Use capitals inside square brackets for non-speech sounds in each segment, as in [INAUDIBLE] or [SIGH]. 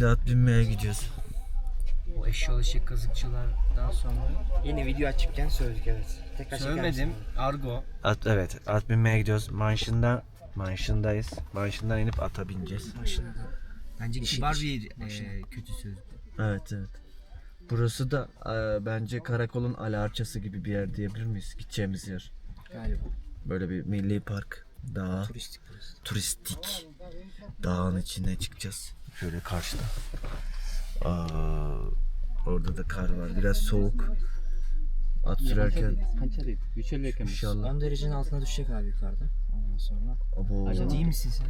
binmeye gidiyoruz. O eşyol eşek kazıkçılardan sonra Yeni video açıkken söyledik evet. Tekrar çeker misin? Argo. At, evet at binmeye gidiyoruz. Manşında Manşındayız. Manşından inip ata bineceğiz. Bence İşi- kibar bir başına. e, kötü söz. Evet evet. Burası da e, bence karakolun alarçası gibi bir yer diyebilir miyiz? Gideceğimiz yer. Galiba. Böyle bir milli park. Dağ. Turistik burası. turistik dağın içine çıkacağız. Şöyle karşıda. Aa, orada da kar var. Biraz soğuk. At sürerken inşallah. 10 derecenin altına düşecek abi yukarıda. Ondan sonra. Abo. Ciddi misin sen?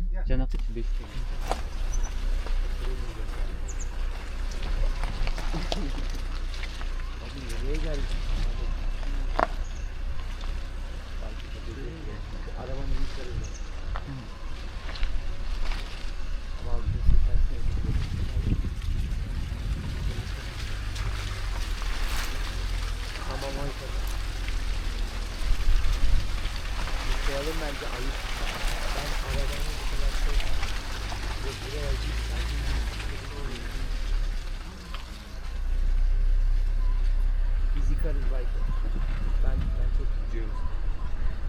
Soralım bence ayıp. Ben arabanın bu kadar şey... Ve buraya gitsen... Biz yıkarız Bayko. Ben, ben çok... Jews.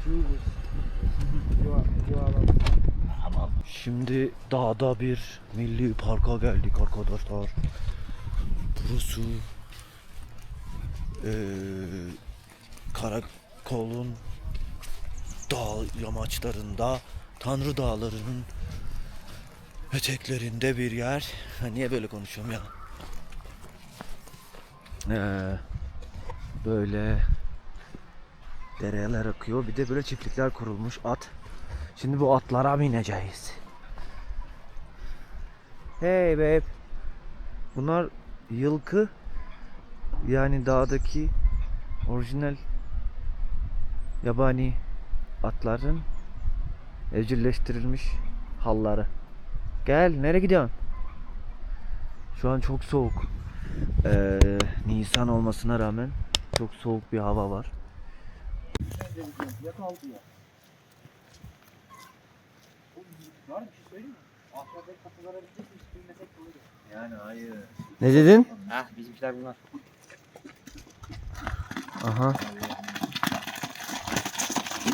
Jews. Şimdi dağda bir milli parka geldik arkadaşlar. Burası ee, karakolun dağ yamaçlarında Tanrı Dağları'nın eteklerinde bir yer. Niye böyle konuşuyorum ya? Eee, böyle dereler akıyor. Bir de böyle çiftlikler kurulmuş. At. Şimdi bu atlara bineceğiz. Hey babe. Bunlar yılkı. Yani dağdaki orijinal yabani atların evcilleştirilmiş halları. Gel nereye gidiyorsun? Şu an çok soğuk. Ee, Nisan olmasına rağmen çok soğuk bir hava var. Yani hayır. Ne dedin? Ah bizimkiler bunlar. Aha.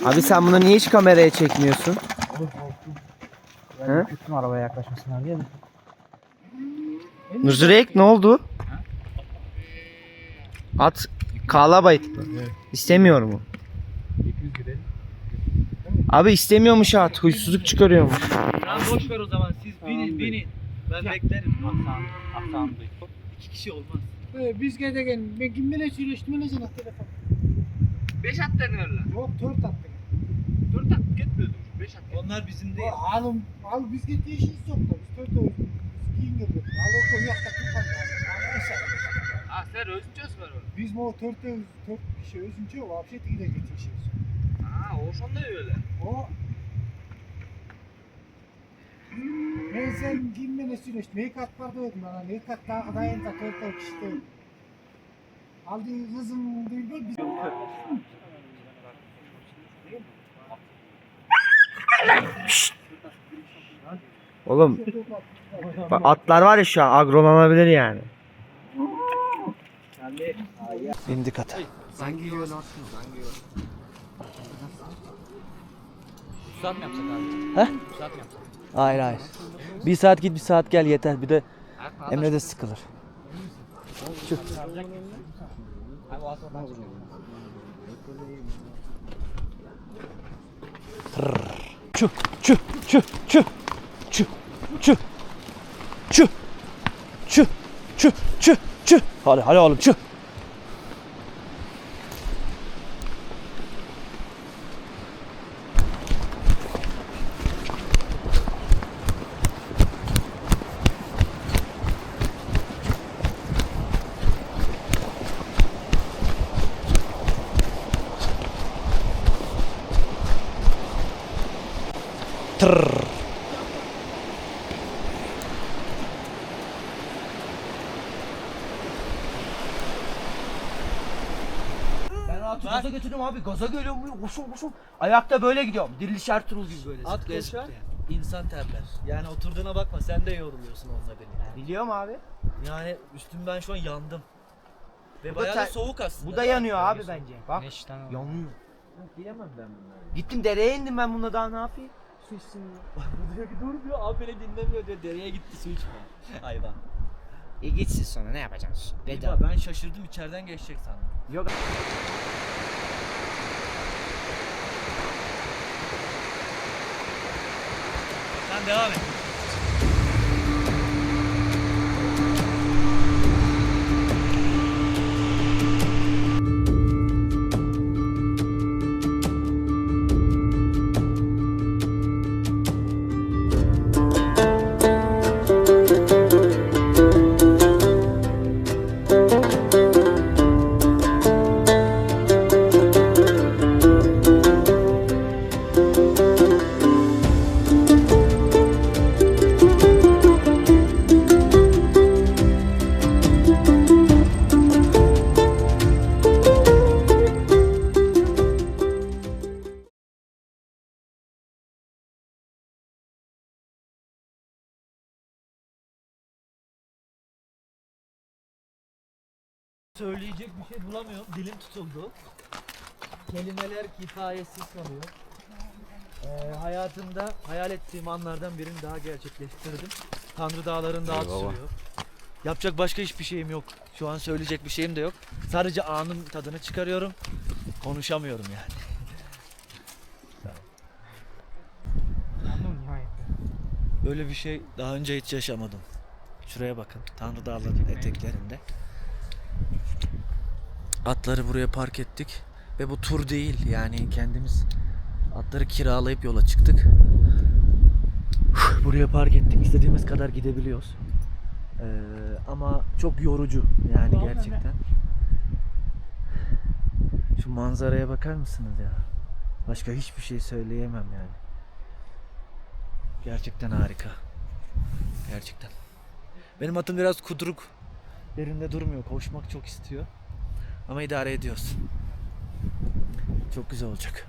Abi sen bunu niye hiç kameraya çekmiyorsun? He? Tuttum arabaya yaklaşmasınlar diye de. Nuzurek ne oldu? At kalabayt mı? İstemiyor mu? Abi istemiyormuş at. Huysuzluk çıkarıyormuş. Tamam boş ver o zaman siz binin binin. Ben beklerim. Aksan, aksan İki kişi olmaz. Ee, biz giderken ben kimle söyleştim ne sana telefon. 5 at dedin öyle. Yok 4 attık. 4 at gitmiyordum. 5 at. Onlar bizim değil. Hanım, hanım biz gittiği işi yok da biz 4 oldu. Biz giyin girdik. Hanım o yok da tutmadı. Ha sen özünçöz var oğlum. Biz o 4 4 kişi özünçö o afiyet gide gittiği işi. Ha o sonda öyle. O Ben sen girmene süreçtim. Heykat vardı dedim bana. Heykat daha dayanacak. Heykat işte. Aldığı kızım duydu. Bizim... Oğlum atlar var ya şu an agrolanabilir yani. Bindik ata. Saat mı yapsak abi? He? Hayır hayır. Bir saat git bir saat gel yeter. Bir de Emre de sıkılır. Şu. Çü çü çü çü çü çü çü çü çü çü Hadi hadi oğlum çü Tırr. Ben atı gaza götürüyorum abi. Gaza geliyorum. Koşun koşun. Ayakta böyle gidiyorum. Diriliş Ertuğrul gibi böyle. At zıplaya koşar. zıplaya. insan terler. Yani oturduğuna bakma sen de yoruluyorsun onunla birlikte. Biliyorum abi. Yani üstümden şu an yandım. Ve Bu da bayağı da ter- soğuk aslında. Bu da yanıyor abi bence. Bak Güneşten yanıyor. Giyemem ben bunları. Gittim dereye indim ben bununla daha ne yapayım? Su içsin. Bu diyor ki dur diyor abi beni dinlemiyor diyor dereye gitti su içmeye. [LAUGHS] Hayvan. E gitsin sonra ne yapacaksın? Ya ben şaşırdım içeriden geçecek sandım. Yok. Devam et. Söyleyecek bir şey bulamıyorum. Dilim tutuldu. Kelimeler kifayetsiz kalıyor. Ee, hayatımda hayal ettiğim anlardan birini daha gerçekleştirdim. Tanrı dağlarında at Eyvallah. sürüyor. Yapacak başka hiçbir şeyim yok. Şu an söyleyecek bir şeyim de yok. Sadece anın tadını çıkarıyorum. Konuşamıyorum yani. Böyle bir şey daha önce hiç yaşamadım. Şuraya bakın. Tanrı Dağları'nın eteklerinde. Atları buraya park ettik. Ve bu tur değil yani kendimiz atları kiralayıp yola çıktık. Buraya park ettik. İstediğimiz kadar gidebiliyoruz. Ee, ama çok yorucu yani gerçekten. Şu manzaraya bakar mısınız ya? Başka hiçbir şey söyleyemem yani. Gerçekten harika. Gerçekten. Benim atım biraz kuduruk. Yerinde durmuyor. Koşmak çok istiyor. Ama idare ediyoruz. Çok güzel olacak.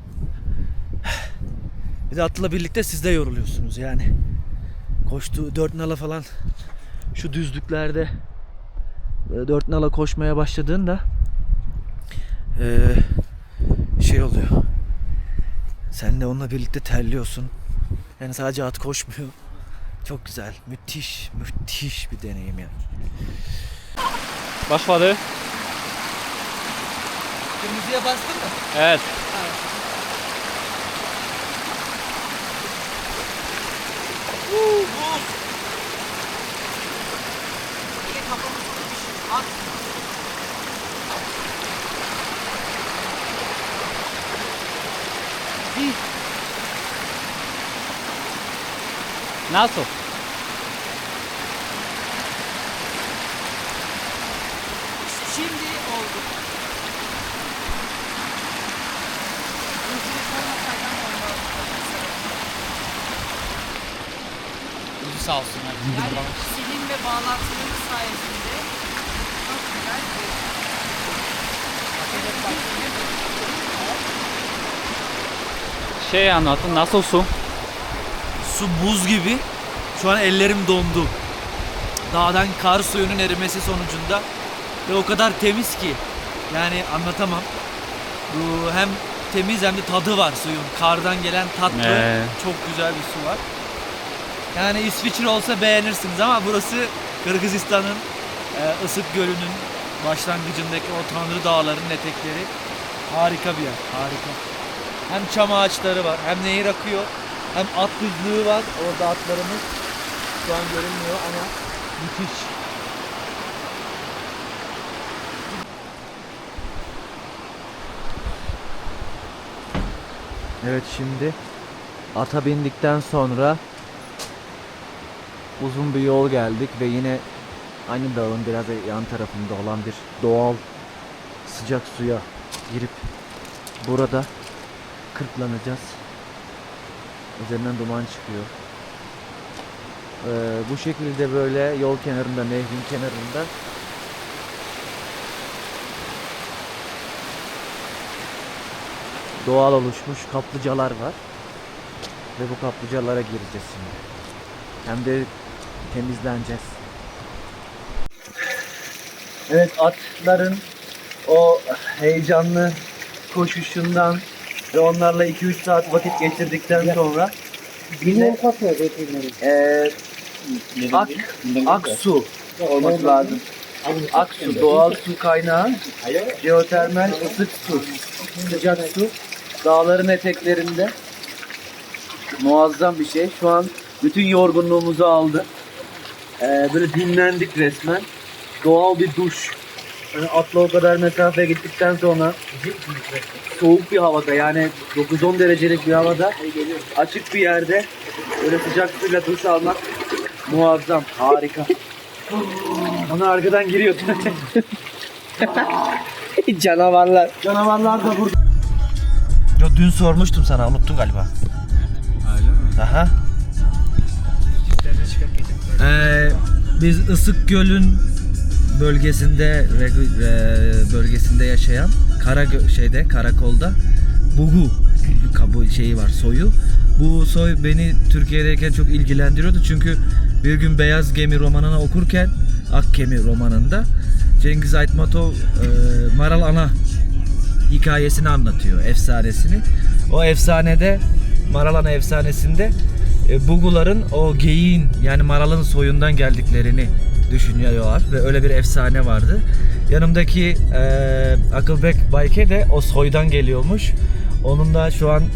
Bir de atla birlikte siz de yoruluyorsunuz yani. Koştuğu dört nala falan şu düzlüklerde e, dört nala koşmaya başladığında e, şey oluyor. Sen de onunla birlikte terliyorsun. Yani sadece at koşmuyor. Çok güzel. Müthiş, müthiş bir deneyim yani. Başladı. Kırmızıya bastın mı? Evet. Nasıl? Şimdi oldu. Ucu sağ olsun. Yani silim ve bağlantıları sayesinde çok güzel bir Şey anlatın nasıl su? Su buz gibi. Şu an ellerim dondu. Dağdan kar suyunun erimesi sonucunda ve o kadar temiz ki yani anlatamam. Bu hem temiz hem de tadı var suyun. Kardan gelen tatlı Ee. çok güzel bir su var. Yani İsviçre olsa beğenirsiniz ama burası Kırgızistan'ın e, Isık Gölü'nün başlangıcındaki o Tanrı Dağları'nın etekleri. Harika bir yer, harika. Hem çam ağaçları var, hem nehir akıyor, hem at düzlüğü var. Orada atlarımız şu an görünmüyor ama müthiş. Evet şimdi ata bindikten sonra uzun bir yol geldik ve yine aynı dağın biraz yan tarafında olan bir doğal sıcak suya girip burada kırklanacağız. Üzerinden duman çıkıyor. Ee, bu şekilde böyle yol kenarında, nehrin kenarında doğal oluşmuş kaplıcalar var. Ve bu kaplıcalara gireceğiz şimdi. Hem de temizleneceğiz. Evet atların o heyecanlı koşuşundan ve onlarla 2-3 saat vakit geçirdikten sonra Yine getirmeleri. eee ak, aksu olması lazım. Aksu doğal su kaynağı, jeotermal ısık su, sıcak su dağların eteklerinde muazzam bir şey. Şu an bütün yorgunluğumuzu aldı. Eee, böyle dinlendik resmen. Doğal bir duş. Hani atla o kadar mesafe gittikten sonra soğuk bir havada yani 9-10 derecelik bir havada açık bir yerde böyle sıcak suyla duş almak muazzam, harika. Ona arkadan giriyor. [LAUGHS] Canavarlar. Canavarlar da burada. Yo dün sormuştum sana unuttun galiba. Öyle mi? Aha. Ee, biz Isık Göl'ün bölgesinde regu- e, bölgesinde yaşayan kara şeyde karakolda Bugu kabu şeyi var soyu. Bu soy beni Türkiye'deyken çok ilgilendiriyordu çünkü bir gün Beyaz Gemi romanını okurken Ak Gemi romanında Cengiz Aytmatov e, Maral Ana hikayesini anlatıyor, efsanesini. O efsanede Maral Ana efsanesinde e, Buguların o geyiğin yani maralın soyundan geldiklerini düşünüyorlar ve öyle bir efsane vardı. Yanımdaki e, Akılbek Bayke de o soydan geliyormuş. Onun da şu an e,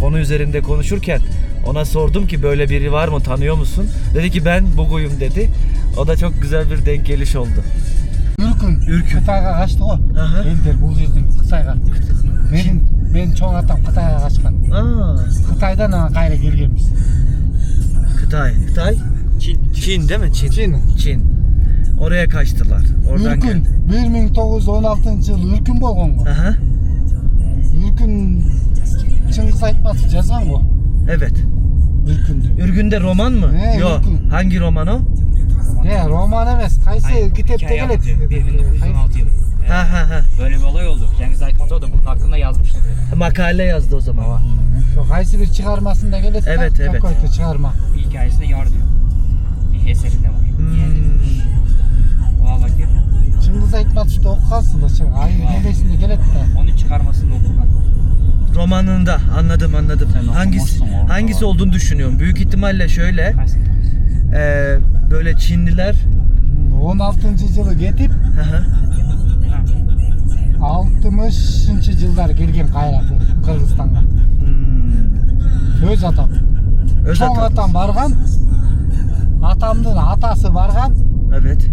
konu üzerinde konuşurken ona sordum ki böyle biri var mı tanıyor musun? Dedi ki ben Buguyum dedi. O da çok güzel bir denk geliş oldu. Ürkün. Ürkün. Kıtayga kaçtı o. Eldir bu yerden Kıtayga. Benim ben çoğun atam Kıtayga kaçkan. Aa, Kıtaydan ana gayrı gelgenmiz. Kıtay. Kıtay? Çin. Çin değil mi? Çin. Çin. Çin. Oraya kaçtılar. Oradan Ürkün. geldi. 1916 yıl Ürkün bolgon bu. Aha. Ürkün Çıngiz Aytmatov yazan bu. Evet. Ürkündü. Ürgün'de roman mı? Ne, Yok. Ürgün. Hangi roman o? Ne roman emez. Kaysı kitapta gelet. anlatıyor. 1916 yılı. Ha ha ha. Böyle bir olay oldu. Cengiz Aytmatov da bunun hakkında yazmıştı. Makale yazdı o zaman. Şu kaysı bir çıkarmasında gelet. Evet, evet. Koydu çıkarma. Bir hikayesinde yar diyor. Bir eserinde var. Yani Hmm. o vakit Çıngiz Aytmatov da okukansın da şimdi. Aynı nevesinde gelet de. onun çıkarmasını okukan. Romanında anladım anladım. Sen hangisi orada. hangisi olduğunu düşünüyorum. Büyük ihtimalle şöyle e, böyle Çinliler 16. yılı getip Hı hı. 60. yıllar gelgen kayrakı Kırgızistan'a. Öz atam. Öz Çoğun atam. atam bargan. Atamdın atası bargan. Evet.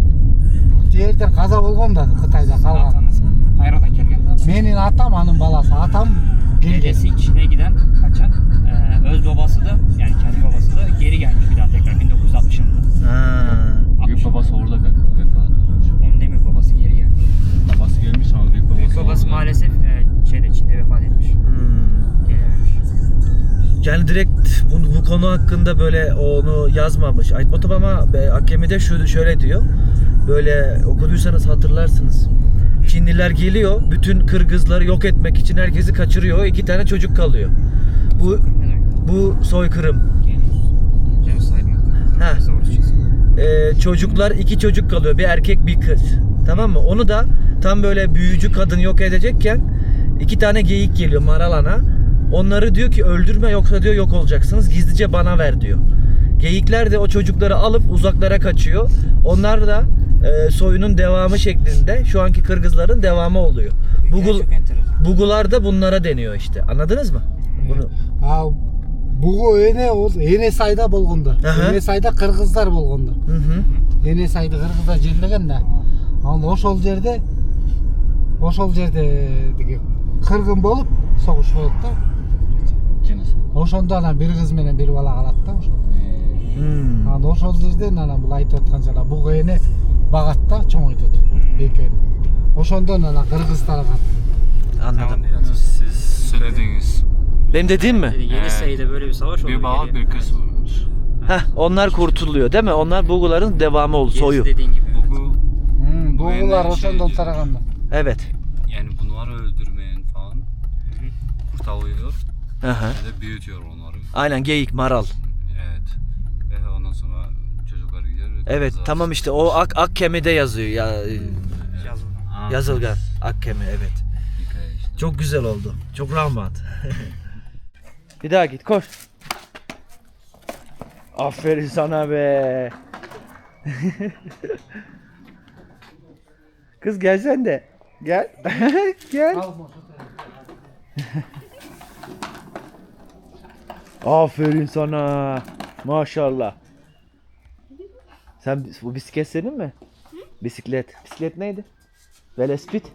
Bolgon da Kıtayda kalgan. Atanız mı? Hayrodan kelgen. Menin atam anın balası. Atam gelgen. Dedesi Çin'e giden, kaçan, e, öz babası da yani kendi babası da geri gelmiş bir daha tekrar 1960 yılında. Ha. Büyük babası orada vefat etmiş. Onu demiyor babası geri gelmiş. Babası gelmiş ama büyük babası Büyük babası orada. maalesef e, şeyde Çin'de vefat etmiş. Yani direkt bu, bu konu hakkında böyle onu yazmamış Aytmatov ama be- Akemi'de şu şöyle diyor. Böyle okuduysanız hatırlarsınız. Çinliler geliyor, bütün Kırgızları yok etmek için herkesi kaçırıyor. iki tane çocuk kalıyor. Bu bu soykırım. Ha. Ee, çocuklar iki çocuk kalıyor. Bir erkek bir kız. Tamam mı? Onu da tam böyle büyücü kadın yok edecekken iki tane geyik geliyor Maralana. Onları diyor ki öldürme yoksa diyor yok olacaksınız. Gizlice bana ver diyor. Geyikler de o çocukları alıp uzaklara kaçıyor. Onlar da e, soyunun devamı şeklinde şu anki Kırgızların devamı oluyor. Bugul, bugular da bunlara deniyor işte. Anladınız mı? Bunu. Ha, bu ene o ene sayda bolgondu. Aha. Ene sayda Kırgızlar hı. Ene sayda Kırgızlar jerlegen de. Al oşol jerde oşol jerde digi kırgın bolup soğuş bolup da ошондо анан бир кыз менен бир бала калат да ошо Hmm. анан ошол жерден анан бул айтып аткан жана буг эне багат да чоңойтот экөөнү ошондон анан кыргыз тараган Anladım. Siz söylediğiniz Benim dediğim mi? Dedi, Yeni sayıda böyle bir savaş oldu. bir baba geri. bir kız olmuş. Heh, onlar kurtuluyor değil mi? Onlar Buguların devamı oldu, Gerisi soyu. dediğin gibi. Bu бугулар эне şey ошондон diyor. тарагандар Evet. yani bunları öldürmeyen falan kurtarıyor. Aha. Ve de büyütüyor onları. Aynen geyik, maral. Evet. Ve ondan sonra çocuklar gidiyor. ve Evet tamam işte o ak, ak kemide yazıyor ya. Aa, Yazılgan. Ak kemi evet. işte. Çok güzel oldu. Çok rahmat. [LAUGHS] bir daha git koş. Aferin sana be. [LAUGHS] Kız gel sen de. Gel. [LAUGHS] gel. Aferin sana. Maşallah. Sen bu bisiklet senin mi? Bisiklet. Bisiklet neydi? Velespit.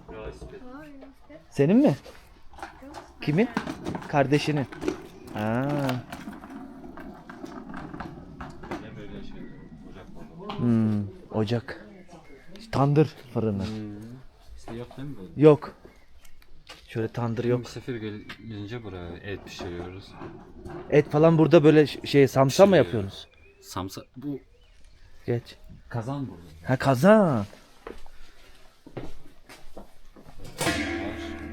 Senin mi? Kimin? Kardeşinin. Ha. Hmm, ocak. Tandır fırını. İşte yok değil mi böyle? Yok. Şöyle tandır yok. Misafir gel- gelince buraya et pişiriyoruz. Et falan burada böyle şey samsa mı yapıyorsunuz? Samsa bu Geç. kazan burada. Ha kazan.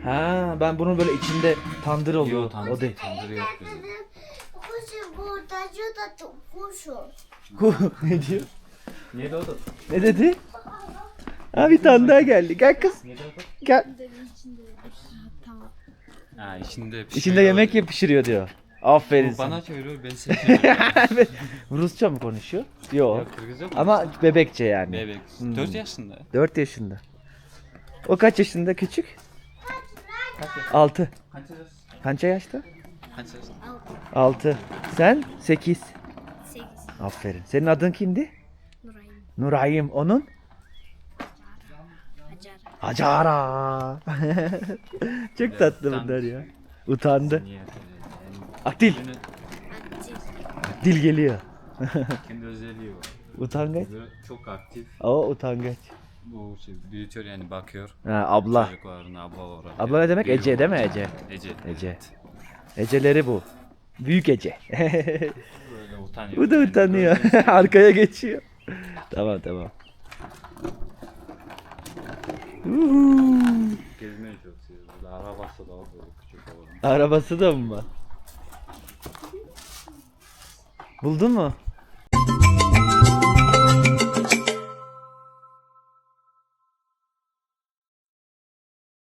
Ha ben bunun böyle içinde tandır oluyor. Yok tandır, o değil. tandır yok bizim. Kuşu burada da kuşu. ne diyor? Niye doğdu? Ne dedi? Ha bir tane daha geldi. Gel kız. Gel. Ha içinde pişiriyor. İçinde yemek yap pişiriyor diyor. Aferin Bu sana. bana çeviriyor ben size çeviriyorum. [LAUGHS] Rusça mı konuşuyor? Yok. Yok Kırgızca mı? Ama bebekçe yani. Bebek. 4 yaşında. 4 yaşında. O kaç yaşında küçük? 6. Kaç yaşında? Kaç yaşta? Kaç yaşında? 6. Sen 8. Sekiz. Aferin. Senin adın kimdi? Nurayım. Nurayim. Onun? Hacara. Çok tatlı bunlar ya. Utandı. Acil. Dil geliyor. [LAUGHS] kendi özelliği var. Utangaç. Çok aktif. O utangaç. Bu şey büyütüyor yani bakıyor. Ha, abla. Çocuklarına abla var. Abla ne demek? Büyüyor. Ece değil mi Ece? Ece. Ece. evet. Eceleri bu. Büyük Ece. Böyle utanıyor. bu da utanıyor. [LAUGHS] Arkaya geçiyor. tamam tamam. Gezmeyi çok seviyor. Böyle arabası da var böyle küçük olan. Arabası da mı var? Buldun mu?